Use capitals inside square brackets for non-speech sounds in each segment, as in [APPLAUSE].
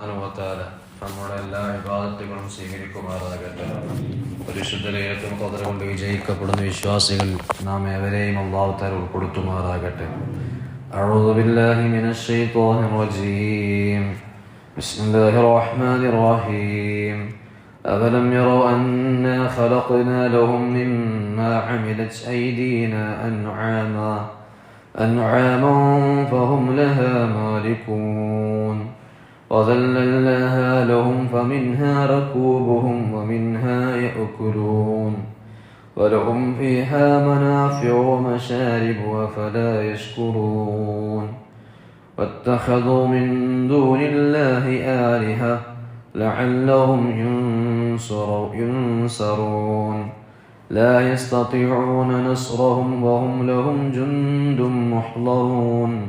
സുബ്ഹാനഹുവതആല നമ്മുടെ എല്ലാ വിവാദത്തുകളും സ്വീകരിക്കുമാറാകട്ടെ പരിശുദ്ധ ലൈലത്തുൽ ഖദർ കൊണ്ട് വിജയിക്കപ്പെടുന്ന വിശ്വാസികൾ നാം ഏവരെയും അള്ളാഹു താല ഉൾപ്പെടുത്തുമാറാകട്ടെ أعوذ بالله من الشيطان الرجيم بسم الله الرحمن الرحيم أفلم يروا أنا خلقنا لهم مما عملت أيدينا أنعاما أنعاما فهم لها مالكون وذللناها لهم فمنها ركوبهم ومنها يأكلون ولهم فيها منافع ومشارب أفلا يشكرون واتخذوا من دون الله آلهة لعلهم ينصر ينصرون لا يستطيعون نصرهم وهم لهم جند محضرون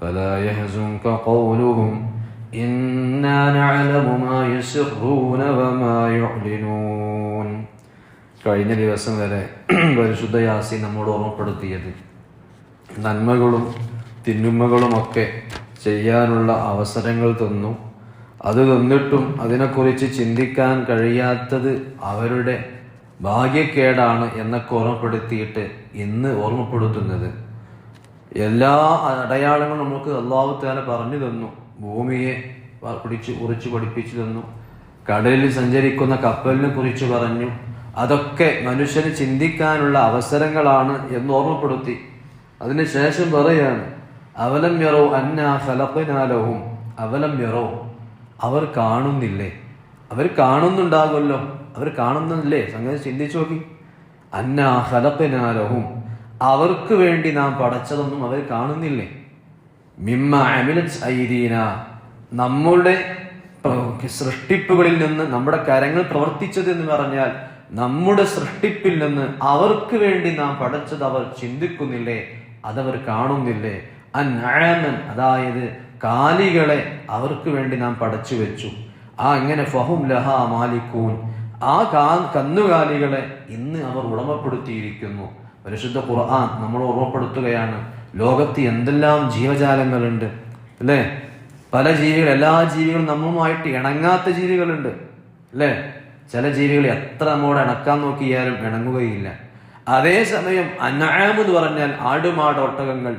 فلا يحزنك قولهم കഴിഞ്ഞ ദിവസം വരെ [CLEARS THROAT] പരിശുദ്ധ യാസി നമ്മോട് ഓർമ്മപ്പെടുത്തിയത്. നന്മകളും തിന്മകളുമൊക്കെ ചെയ്യാനുള്ള അവസരങ്ങൾ തന്നു. അത് തന്നിട്ടും അതിനെക്കുറിച്ച് ചിന്തിക്കാൻ കഴിയാത്തത് അവരുടെ ഭാഗ്യക്കേടാണ് എന്നൊക്കെ ഓർമ്മപ്പെടുത്തിയിട്ട് ഇന്ന് ഓർമ്മപ്പെടുത്തുന്നത്. എല്ലാ അടയാളങ്ങളും നമുക്ക് അള്ളാഹുത്താല പറഞ്ഞു തന്നു. ഭൂമിയെ പിടിച്ച് കുറിച്ച് പഠിപ്പിച്ചു തന്നു. കടലിൽ സഞ്ചരിക്കുന്ന കപ്പലിനെ കുറിച്ച് പറഞ്ഞു. അതൊക്കെ മനുഷ്യന് ചിന്തിക്കാനുള്ള അവസരങ്ങളാണ് എന്ന് ഓർമ്മപ്പെടുത്തി. അതിനുശേഷം പറയാണ് അവലം യറോ അന്ന ഫലപ്പിനാലവും അവലം യറോ. അവർ കാണുന്നില്ലേ? അവർ കാണുന്നുണ്ടാകുമല്ലോ. അവർ കാണുന്നില്ലേ? സംഗതി ചിന്തിച്ചു നോക്കി. അന്ന ഫലപ്പിനാലവും അവർക്ക് വേണ്ടി നാം പടച്ചതൊന്നും അവർ കാണുന്നില്ലേ? മിമ്മ അമിലറ്റ് ഐദീന നമ്മുടെ സൃഷ്ടിപ്പുകളിൽ നിന്ന് നമ്മുടെ കരങ്ങൾ പ്രവർത്തിച്ചത് എന്ന് പറഞ്ഞാൽ നമ്മുടെ സൃഷ്ടിപ്പിൽ നിന്ന് അവർക്ക് വേണ്ടി നാം പഠിച്ചത് അവർ ചിന്തിക്കുന്നില്ലേ? അതവർ കാണുന്നില്ലേ? അന്നാമൻ അതായത് കാലികളെ അവർക്ക് വേണ്ടി നാം പടച്ചു വെച്ചു. ആ ഇങ്ങനെ ഫഹും ലഹ മാലിക്കൂൻ. ആ കാ കന്നുകാലികളെ ഇന്ന് അവർ ഉടമപ്പെടുത്തിയിരിക്കുന്നു. പരിശുദ്ധ ഖുർആൻ നമ്മൾ ഓർമ്മപ്പെടുത്തുകയാണ്. ലോകത്ത് എന്തെല്ലാം ജീവജാലങ്ങളുണ്ട് അല്ലേ? പല ജീവികൾ എല്ലാ ജീവികളും നമ്മളുമായിട്ട് ഇണങ്ങാത്ത ജീവികളുണ്ട് അല്ലേ? ചില ജീവികൾ എത്ര നമ്മോട് ഇണക്കാൻ നോക്കിയാലും ഇണങ്ങുകയില്ല. അതേസമയം അനാമ് എന്ന് പറഞ്ഞാൽ ആടുമാട് ഒട്ടകങ്ങൾ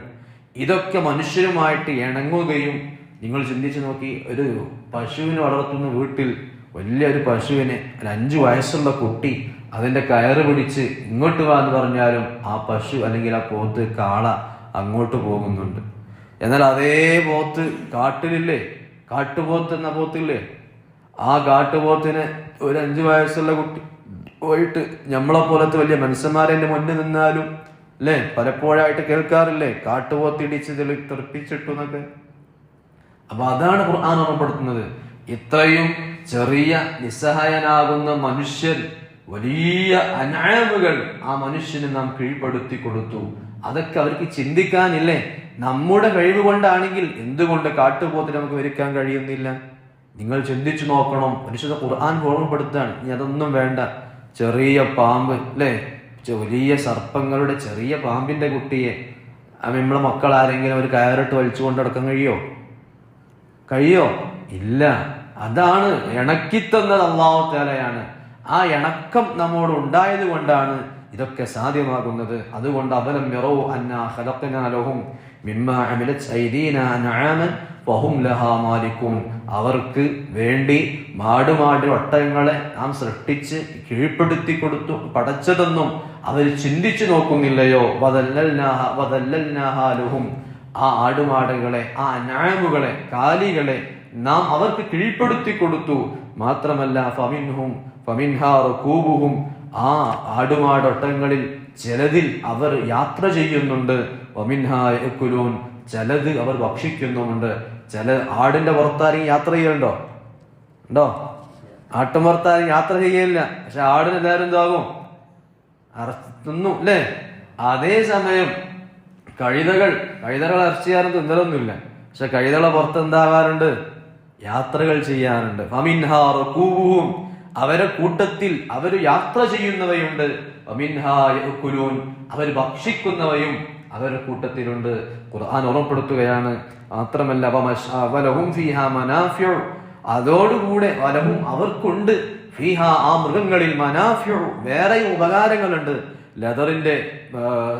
ഇതൊക്കെ മനുഷ്യരുമായിട്ട് ഇണങ്ങുകയും നിങ്ങൾ ചിന്തിച്ചു നോക്കി ഒരു പശുവിനെ വളർത്തുന്ന വീട്ടിൽ വലിയൊരു പശുവിനെ ഒരു അഞ്ചു വയസ്സുള്ള കുട്ടി അതിന്റെ കയറ് പിടിച്ച് ഇങ്ങോട്ട് വാ എന്ന് പറഞ്ഞാലും ആ പശു അല്ലെങ്കിൽ ആ പോത്ത് കാള അങ്ങോട്ട് പോകുന്നുണ്ട്. എന്നാൽ അതേ പോത്ത് കാട്ടിലില്ലേ? കാട്ടുപോത്ത് എന്ന പോത്തില്ലേ? ആ കാട്ടുപോത്തിന് ഒരു അഞ്ചു വയസ്സുള്ള കുട്ടി പോയിട്ട് നമ്മളെ പോലത്തെ വലിയ മനുഷ്യന്മാരെ മുന്നിൽ നിന്നാലും അല്ലേ? പലപ്പോഴായിട്ട് കേൾക്കാറില്ലേ? കാട്ടുപോത്തിടിച്ച് തെളി തെറിപ്പിച്ചിട്ടു എന്നൊക്കെ. അപ്പൊ അതാണ് ഖുർആൻ ഓർമ്മപ്പെടുത്തുന്നത്. ഇത്രയും ചെറിയ നിസ്സഹായനാകുന്ന മനുഷ്യൻ വലിയ അനാമുകൾ ആ മനുഷ്യന് നാം കീഴ്പ്പെടുത്തി കൊടുത്തു. അതൊക്കെ അവർക്ക് ചിന്തിക്കാനില്ലേ? നമ്മുടെ കഴിവ് കൊണ്ടാണെങ്കിൽ എന്തുകൊണ്ട് കാട്ടുപോത്തിന് നമുക്ക് വരിക്കാൻ കഴിയുന്നില്ല? നിങ്ങൾ ചിന്തിച്ചു നോക്കണം. പരിശുദ്ധ ഖുർആൻ ഓർമ്മപ്പെടുത്താണ് ഇനി അതൊന്നും വേണ്ട. ചെറിയ പാമ്പ് അല്ലേ വലിയ സർപ്പങ്ങളുടെ ചെറിയ പാമ്പിന്റെ കുട്ടിയെ. നമ്മളെ മക്കൾ ആരെങ്കിലും ഒരു കയറിട്ട് വലിച്ചു കൊണ്ട് നടക്കാൻ കഴിയോ? കഴിയോ? ഇല്ല. അതാണ് ഇണക്കിത്തന്നത് അള്ളാഹു തലയാണ് ആ ഇണക്കം നമ്മോട് ഉണ്ടായത് കൊണ്ടാണ് ഇതൊക്കെ സാധ്യമാകുന്നത് അതുകൊണ്ട് അവലം മിറോ അന്ന ഖലഖനാലഹും മിമ്മ അമിലത് ഐദീന അൻആമൻ വഹും ലഹാ മാലിക്കൂൻ അവർക്ക് വേണ്ടി മാടുമാടി ഒട്ടകങ്ങളെ നാം സൃഷ്ടിച്ച് കീഴ്പ്പെടുത്തി കൊടുത്തു പടച്ചതെന്നും അവർ ചിന്തിച്ചു നോക്കുന്നില്ലയോ? വതല്ലാഹാലുഹും ആ ആടുമാടുകളെ ആ നാമുകളെ കാലികളെ നാം അവർക്ക് കീഴ്പ്പെടുത്തി കൊടുത്തു. മാത്രമല്ല ഫമിൻഹും ഫമിൻഹാറുകൂബുഹും ആ ആടുമാടൊട്ടങ്ങളിൽ ചിലതിൽ അവർ യാത്ര ചെയ്യുന്നുണ്ട്. ഒമിൻഹായക്കുലൂൻ ചിലത് അവർ ഭക്ഷിക്കുന്നുമുണ്ട്. ചില ആടിന്റെ പുറത്താരെയും യാത്ര ചെയ്യലുണ്ടോ? ഉണ്ടോ? ആട്ടും പുറത്താരും യാത്ര ചെയ്യലില്ല. പക്ഷെ ആടിന് എല്ലാവരും എന്താകും? അറത്തുന്നു അല്ലേ? അതേസമയം കഴുതകൾ കഴുതകൾ ഇറച്ചിയാരും തിന്നലൊന്നുമില്ല. പക്ഷെ കഴുതകളെ പുറത്ത് എന്താവാറുണ്ട് യാത്രകൾ ചെയ്യാറുണ്ട്. ഫമിൻഹാ റകൂബുഹും അവരെ കൂട്ടത്തിൽ അവർ യാത്ര ചെയ്യുന്നവയുണ്ട്. അവർ ഭക്ഷിക്കുന്നവയും അവരുടെ കൂട്ടത്തിലുണ്ട്. ഖുർആൻ ഓർമ്മപ്പെടുത്തുകയാണ് മാത്രമല്ല വലഹും അതോടുകൂടെ വലവും അവർക്കുണ്ട്. ഫിഹ ആ മൃഗങ്ങളിൽ മനാഫ്യോ വേറെ ഉപകാരങ്ങളുണ്ട്. ലെതറിന്റെ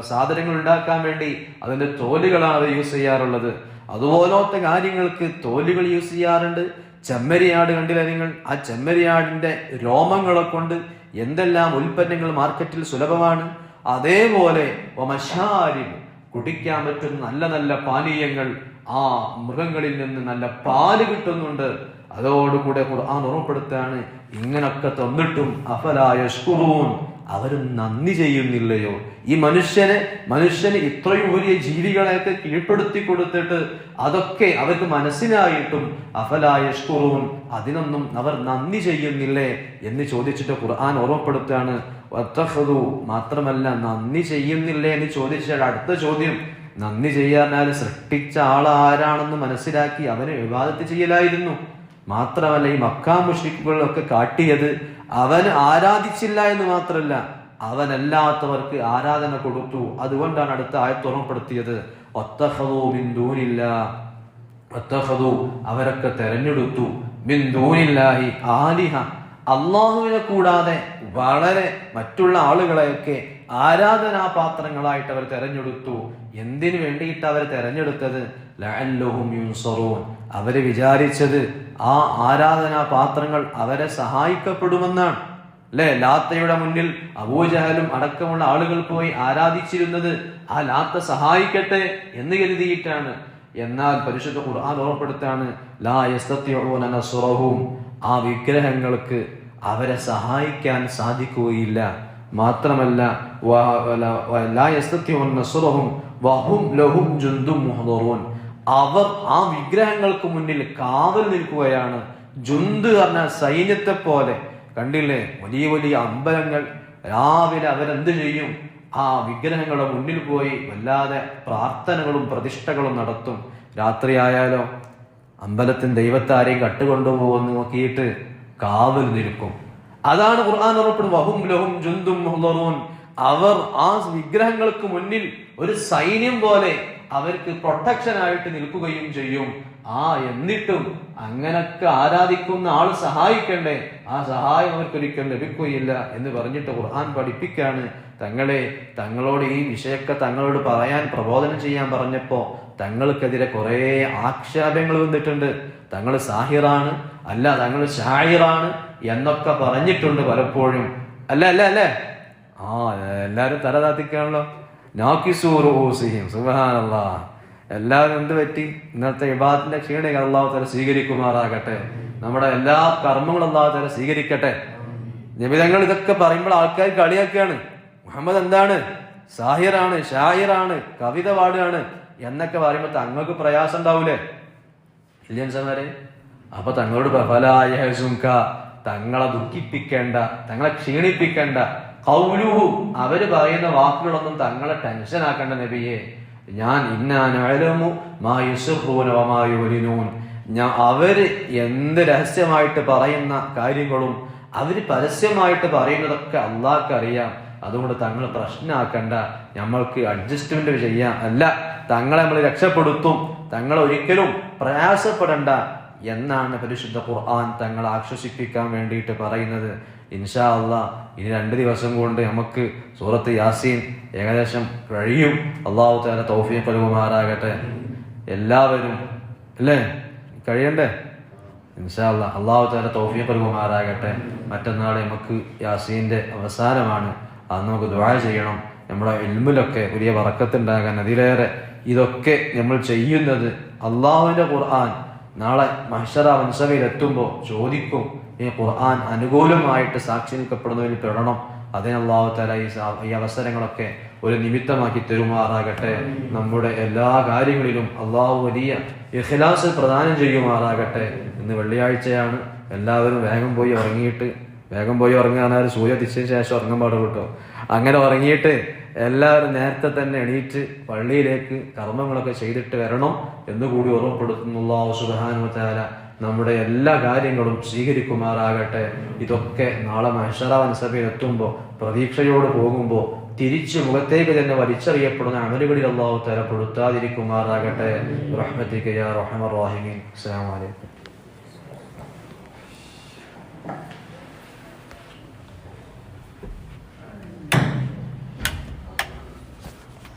സാധനങ്ങൾ ഉണ്ടാക്കാൻ വേണ്ടി അതിന്റെ തോലുകളാണ് യൂസ് ചെയ്യാറുള്ളത്. അതുപോലത്തെ കാര്യങ്ങൾക്ക് തോലുകൾ യൂസ് ചെയ്യാറുണ്ട്. ചെമ്മരിയാട് കണ്ടില്ല നിങ്ങൾ? ആ ചെമ്മരിയാടിന്റെ രോമങ്ങളെ കൊണ്ട് എന്തെല്ലാം ഉൽപ്പന്നങ്ങൾ മാർക്കറ്റിൽ സുലഭമാണ്? അതേപോലെ ഒമശാരിൻ കുടിക്കാൻ പറ്റുന്ന നല്ല നല്ല പാനീയങ്ങൾ ആ മൃഗങ്ങളിൽ നിന്ന് നല്ല പാൽ കിട്ടുന്നുണ്ട്. അതോടുകൂടെ ഖുർആൻ ഓർമ്മപ്പെടുത്താണ് ഇങ്ങനൊക്കെ തന്നിട്ടും അഫലായഷ്കുറൂൻ അവരും നന്ദി ചെയ്യുന്നില്ലയോ? ഈ മനുഷ്യനെ മനുഷ്യന് ഇത്രയും വലിയ ജീവികളെയൊക്കെ കീഴ്പ്പെടുത്തി കൊടുത്തിട്ട് അതൊക്കെ അവർക്ക് മനസ്സിലായിട്ടും അഫലായഷ്കുറൂൻ അതിനൊന്നും അവർ നന്ദി ചെയ്യുന്നില്ലേ എന്ന് ചോദിച്ചിട്ട് ഖുർആൻ ഓർമ്മപ്പെടുത്തുകയാണ്. വത്തഖദു മാത്രമല്ല നന്ദി ചെയ്യുന്നില്ലേ എന്ന് ചോദിച്ചാൽ അടുത്ത ചോദ്യം നന്ദി ചെയ്യാനാൽ സൃഷ്ടിച്ച ആൾ ആരാണെന്ന് മനസ്സിലാക്കി അവനെ വിവാദത്ത് ചെയ്യലായിരുന്നു. മാത്രമല്ല ഈ മക്കാ മുഷ്രിക്കുകളൊക്കെ കാട്ടിയത് അവൻ ആരാധിച്ചില്ല എന്ന് മാത്രമല്ല അവനല്ലാത്തവർക്ക് ആരാധന കൊടുത്തു. അതുകൊണ്ടാണ് അടുത്ത ആയത്ത് ഓർമ്മപ്പെടുത്തിയത്. ഒത്തഹദൂ ബിന്ദൂനില്ല ദൂനില്ല. ഒത്തഹദു അവരൊക്കെ തെരഞ്ഞെടുത്തു. ബിന്ദൂനില്ലാഹി ആലിഹ. അള്ളാഹുവിനെ കൂടാതെ വളരെ മറ്റുള്ള ആളുകളെയൊക്കെ ആരാധനാ പാത്രങ്ങളായിട്ട് അവർ തെരഞ്ഞെടുത്തു. എന്തിനു വേണ്ടിയിട്ട് അവർ തെരഞ്ഞെടുത്തത്? ലഅല്ലഹും യുൻസറൂൻ. അവർ വിചാരിച്ചത് ആ ആരാധനാപാത്രങ്ങൾ അവരെ സഹായിക്കപ്പെടുമെന്നാണ്. അല്ലെ? ലാത്തയുടെ മുന്നിൽ അബൂജഹലും അടക്കമുള്ള ആളുകൾ പോയി ആരാധിച്ചിരുന്നത് ആ ലാത്ത സഹായിക്കട്ടെ എന്ന് കരുതിയിട്ടാണ്. എന്നാൽ പരിശുദ്ധ ഖുർആൻ ഓർപ്പെടുത്താണ് ലാ ആ വിഗ്രഹങ്ങൾക്ക് അവരെ സഹായിക്കാൻ സാധിക്കുകയില്ല. മാത്രമല്ല ലാ യസ്തത്തിഊന നസ്റഹും വഹും ലഹും ജുന്ദു മുഹ്ദറൂൻ. അവർ ആ വിഗ്രഹങ്ങൾക്ക് മുന്നിൽ കാവൽ നിൽക്കുകയാണ്. ജുന്ത് പറഞ്ഞ സൈന്യത്തെ പോലെ കണ്ടില്ലേ? വലിയ വലിയ അമ്പലങ്ങൾ. രാവിലെ അവരെന്ത് ചെയ്യും? ആ വിഗ്രഹങ്ങളുടെ മുന്നിൽ പോയി വല്ലാതെ പ്രാർത്ഥനകളും പ്രതിഷ്ഠകളും നടത്തും. രാത്രിയായാലോ അമ്പലത്തിന് ദൈവത്താരെയും കട്ടുകൊണ്ടുപോകുമെന്ന് നോക്കിയിട്ട് കാവൽ നിൽക്കും. അതാണ് ഖുർആൻ ഉറപ്പെടും വഹും ലഹും ജുന്തും അവർ ആ വിഗ്രഹങ്ങൾക്ക് മുന്നിൽ ഒരു സൈന്യം പോലെ അവർക്ക് പ്രൊട്ടക്ഷൻ ആയിട്ട് നിൽക്കുകയും ചെയ്യും. ആ എന്നിട്ടും അങ്ങനൊക്കെ ആരാധിക്കുന്ന ആൾ സഹായിക്കണ്ടേ? ആ സഹായം അവർക്കൊരിക്കലും ലഭിക്കുകയില്ല എന്ന് പറഞ്ഞിട്ട് ഖുർആൻ പഠിപ്പിക്കാണ്. തങ്ങളെ തങ്ങളോട് ഈ വിഷയൊക്കെ തങ്ങളോട് പറയാൻ പ്രബോധനം ചെയ്യാൻ പറഞ്ഞപ്പോ തങ്ങൾക്കെതിരെ കുറേ ആക്ഷേപങ്ങൾ വന്നിട്ടുണ്ട്. തങ്ങൾ സാഹിറാണ്. അല്ല തങ്ങൾ ഷാഹിറാണ് എന്നൊക്കെ പറഞ്ഞിട്ടുണ്ട് പലപ്പോഴും. അല്ല അല്ല അല്ലേ. ആ എല്ലാരും തല താത്തിക്കാണല്ലോ. സുബഹാനല്ലാ. എല്ലാവരും എന്ത് പറ്റി? ഇന്നത്തെ ഇബാദിന്റെ ക്ഷീണികൾ അള്ളാഹു തല സ്വീകരിക്കുമാറാകട്ടെ. നമ്മുടെ എല്ലാ കർമ്മങ്ങളും അള്ളാഹു തല സ്വീകരിക്കട്ടെ. നിമിതങ്ങൾ ഇതൊക്കെ പറയുമ്പോൾ ആൾക്കാർ കളിയാക്കുകയാണ്. മുഹമ്മദ് എന്താണ്? സാഹിറാണ് ഷാഹിറാണ് കവിത പാടുകയാണ് എന്നൊക്കെ പറയുമ്പോൾ തങ്ങൾക്ക് പ്രയാസം ഉണ്ടാവൂലേ? ഇല്യൻസമാരെ അപ്പൊ തങ്ങളോട് ഫലായസുങ്ക തങ്ങളെ ദുഃഖിപ്പിക്കേണ്ട തങ്ങളെ ക്ഷീണിപ്പിക്കേണ്ട കൗലുഹു അവർ പറയുന്ന വാക്കുകളൊന്നും തങ്ങളെ ടെൻഷൻ ആക്കേണ്ട നബിയെ. ഞാൻ ഇന്നാനു മായുസുനൂൻ ഞാൻ അവർ എന്ത് രഹസ്യമായിട്ട് പറയുന്ന കാര്യങ്ങളും അവർ പരസ്യമായിട്ട് പറയുന്നതൊക്കെ അള്ളാഹ്ക്ക് അറിയാം അതുകൊണ്ട് തങ്ങൾ പ്രശ്നമാക്കണ്ട നമ്മൾക്ക് അഡ്ജസ്റ്റ്മെന്റ് ചെയ്യാം. അല്ല തങ്ങളെ നമ്മൾ രക്ഷപ്പെടുത്തും. തങ്ങളെ ഒരിക്കലും പ്രയാസപ്പെടണ്ട എന്നാണ് പരിശുദ്ധ ഖുർആൻ തങ്ങളെ ആശ്വസിപ്പിക്കാൻ വേണ്ടിയിട്ട് പറയുന്നത്. ഇൻഷാ അള്ളാ ഇനി രണ്ട് ദിവസം കൊണ്ട് നമുക്ക് സൂറത്ത് യാസീൻ ഏകദേശം കഴിയും. അള്ളാഹു താല തൗഫീഖ് നൽകുമാറാകട്ടെ. എല്ലാവരും അല്ലേ? കഴിയണ്ടേ? ഇൻഷാ അല്ല അള്ളാഹു താല തൗഫീഖ് നൽകുമാറാകട്ടെ. മറ്റന്നാൾ നമുക്ക് യാസീന്റെ അവസാനമാണ്. അത് നമുക്ക് ദുആ ചെയ്യണം. നമ്മുടെ ഇൽമിലൊക്കെ വലിയ വറക്കത്തുണ്ടാകാൻ അതിലേറെ ഇതൊക്കെ നമ്മൾ ചെയ്യുന്നത് അള്ളാഹുവിന്റെ ഖുർആൻ നാളെ മഹ്ഷറ വൻസഭയിൽ എത്തുമ്പോൾ ചോദിക്കും ഈ ഖുർആൻ അനുകൂലമായിട്ട് സാക്ഷി നിൽക്കപ്പെടുന്നതിൽ പെടണം. അതിന് തല ഈ അവസരങ്ങളൊക്കെ ഒരു നിമിത്തമാക്കി തരുമാറാകട്ടെ. നമ്മുടെ എല്ലാ കാര്യങ്ങളിലും അള്ളാഹു വലിയ ഇഖ്ലാസ് പ്രദാനം ചെയ്യുമാറാകട്ടെ. ഇന്ന് വെള്ളിയാഴ്ചയാണ്. എല്ലാവരും വേഗം പോയി ഉറങ്ങിയിട്ട് വേഗം പോയി ഉറങ്ങാനാലും സൂര്യ തിച്ചതിന് ശേഷം ഉറങ്ങാൻ പാടുള്ളൂ കേട്ടോ. അങ്ങനെ ഉറങ്ങിയിട്ട് എല്ലാവരും നേരത്തെ തന്നെ എണീറ്റ് പള്ളിയിലേക്ക് കർമ്മങ്ങളൊക്കെ ചെയ്തിട്ട് വരണം എന്നുകൂടി ഓർമ്മപ്പെടുത്തുന്നു. വതആല നമ്മുടെ എല്ലാ കാര്യങ്ങളും സ്വീകരിക്കുമാറാകട്ടെ. ഇതൊക്കെ നാളെ മഹഷറാവൻ സഭയിൽ എത്തുമ്പോൾ പ്രതീക്ഷയോട് പോകുമ്പോൾ തിരിച്ചു മുഖത്തേക്ക് തന്നെ വലിച്ചെറിയപ്പെടുന്ന അമലുകളിൽ അള്ളാഹു തരപ്പെടുത്താതിരിക്കുമാറാകട്ടെ റഹ്മത്തിക്ക് യാ റഹ്മർ റഹീമീൻ. അസ്സാം അലൈക്കും.